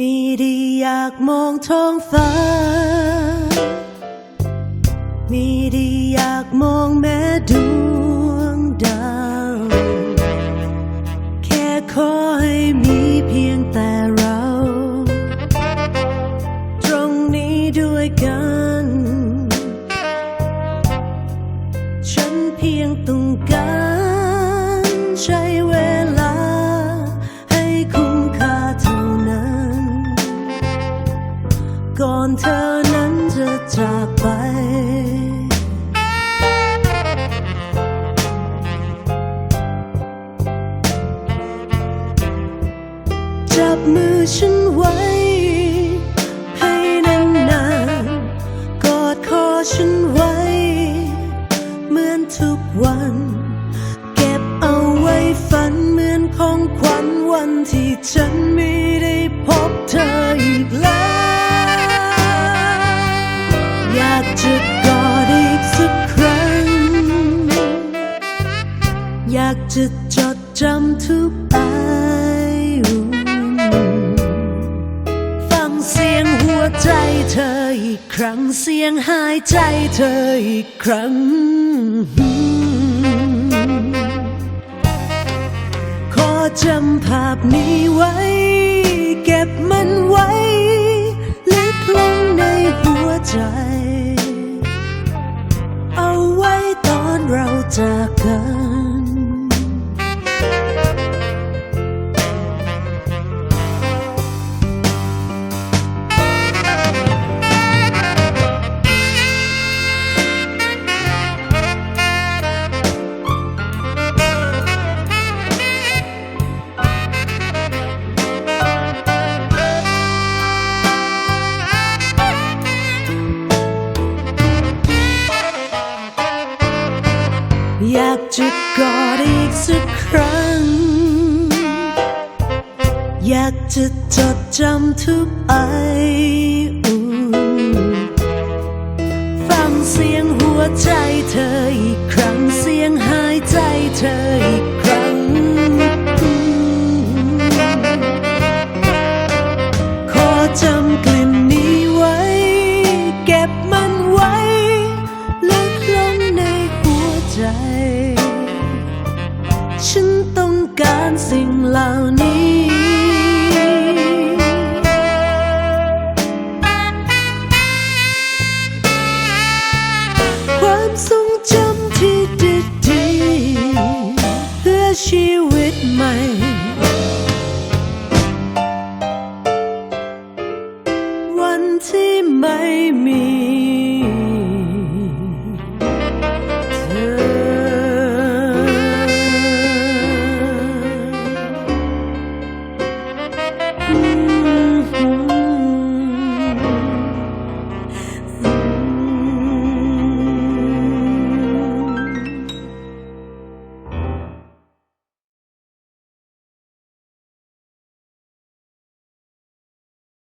มีดีอยากมองท้องฟ้า มีดีอยากมองแม้ดวงดาว แค่ขอให้มีเพียงแต่เรา ตรงนี้ด้วยกัน ฉันเพียงต้องการ อนเธอนั้นจะจากไป จับมือฉันไว้ ให้นานๆกอดคอฉันไว้ เหมือนทุกวัน เก็บเอาไว้ฝันเหมือนของขวัญวันที่ฉันไม่ได้พบเธอ จะจดจำทุกอายฟังเสียงหัวใจเธออีกครั้งเสียงหายใจเธออีกครั้ง ขอจำภาพนี้ไว้ เก็บมันไว้ลึกลงในหัวใจ เอาไว้ตอนเราจากกัน อยากจะกอดอีกสักครั้ง อยากจะจดจำทุกไออุ่นฟังเสียงหัวใจเธออีกครั้งเสียง ฉันต้องการสิ่งเหล่านี้ ความทรงจำที่ดีๆเพื่อชีวิตใหม่ วันที่ไม่มี